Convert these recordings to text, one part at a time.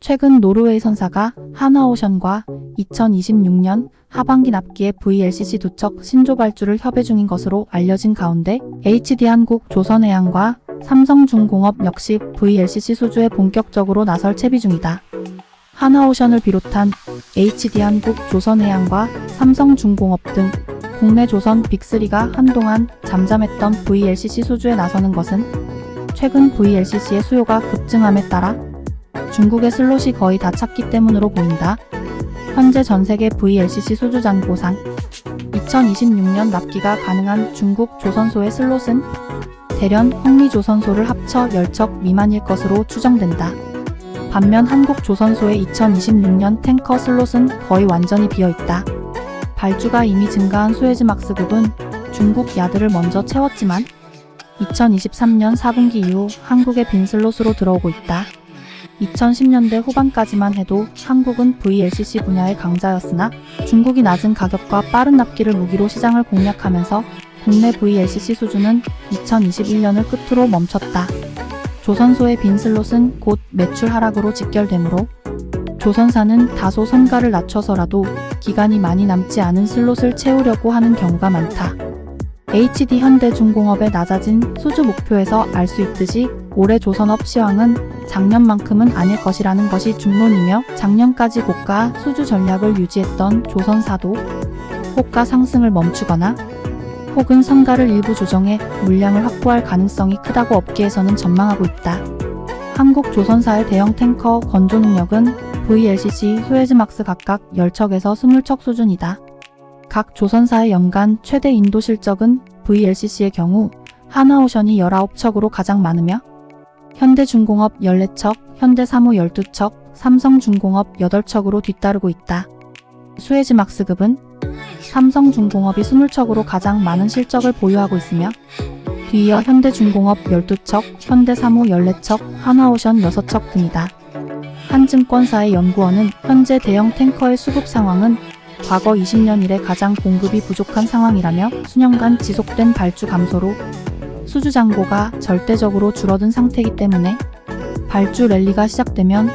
최근 노르웨이 선사가 하나오션과 2026년 하반기 납기에 VLCC 두 척 신조 발주를 협의 중인 것으로 알려진 가운데 HD한국 조선해양과 삼성중공업 역시 VLCC 수주에 본격적으로 나설 채비 중이다. 하나오션을 비롯한 HD한국 조선해양과 삼성중공업 등 국내 조선 빅3가 한동안 잠잠했던 VLCC 수주에 나서는 것은 최근 VLCC의 수요가 급증함에 따라 중국의 슬롯이 거의 다 찼기 때문으로 보인다. 현재 전 세계 VLCC 수주 잔고상 2026년 납기가 가능한 중국 조선소의 슬롯은 대련 홍리 조선소를 합쳐 10척 미만일 것으로 추정된다. 반면 한국 조선소의 2026년 탱커 슬롯은 거의 완전히 비어 있다. 발주가 이미 증가한 수에즈막스급은 중국 야드를 먼저 채웠지만 2023년 4분기 이후 한국의 빈 슬롯으로 들어오고 있다. 2010년대 후반까지만 해도 한국은 VLCC 분야의 강자였으나 중국이 낮은 가격과 빠른 납기를 무기로 시장을 공략하면서 국내 VLCC 수주는 2021년을 끝으로 멈췄다. 조선소의 빈 슬롯은 곧 매출 하락으로 직결되므로 조선사는 다소 선가를 낮춰서라도 기간이 많이 남지 않은 슬롯을 채우려고 하는 경우가 많다. HD 현대중공업의 낮아진 수주 목표에서 알 수 있듯이 올해 조선업 시황은 작년만큼은 아닐 것이라는 것이 중론이며 작년까지 고가 수주 전략을 유지했던 조선사도 호가 상승을 멈추거나 혹은 성가를 일부 조정해 물량을 확보할 가능성이 크다고 업계에서는 전망하고 있다. 한국 조선사의 대형 탱커 건조 능력은 VLCC, 소에즈막스 각각 10척에서 20척 수준이다. 각 조선사의 연간 최대 인도 실적은 VLCC의 경우 하나오션이 19척으로 가장 많으며 현대중공업 14척, 현대사무 12척, 삼성중공업 8척으로 뒤따르고 있다. 수에즈막스급은 삼성중공업이 20척으로 가장 많은 실적을 보유하고 있으며 뒤이어 현대중공업 12척, 현대사무 14척, 하나오션 6척 등이다. 한증권사의 연구원은 현재 대형 탱커의 수급 상황은 과거 20년 이래 가장 공급이 부족한 상황이라며 수년간 지속된 발주 감소로 수주 잔고가 절대적으로 줄어든 상태이기 때문에 발주 랠리가 시작되면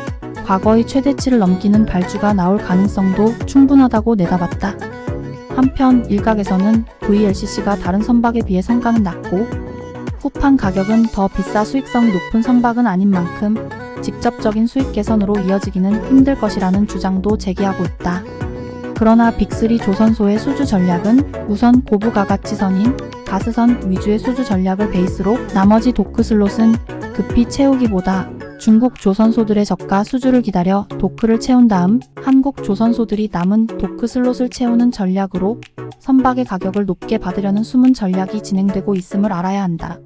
과거의 최대치를 넘기는 발주가 나올 가능성도 충분하다고 내다봤다. 한편 일각에서는 VLCC가 다른 선박에 비해 성가는 낮고 후판 가격은 더 비싸 수익성이 높은 선박은 아닌 만큼 직접적인 수익 개선으로 이어지기는 힘들 것이라는 주장도 제기하고 있다. 그러나 빅3 조선소의 수주 전략은 우선 고부가가치선인 가스선 위주의 수주 전략을 베이스로 나머지 도크 슬롯은 급히 채우기보다 중국 조선소들의 저가 수주를 기다려 도크를 채운 다음 한국 조선소들이 남은 도크 슬롯을 채우는 전략으로 선박의 가격을 높게 받으려는 숨은 전략이 진행되고 있음을 알아야 한다.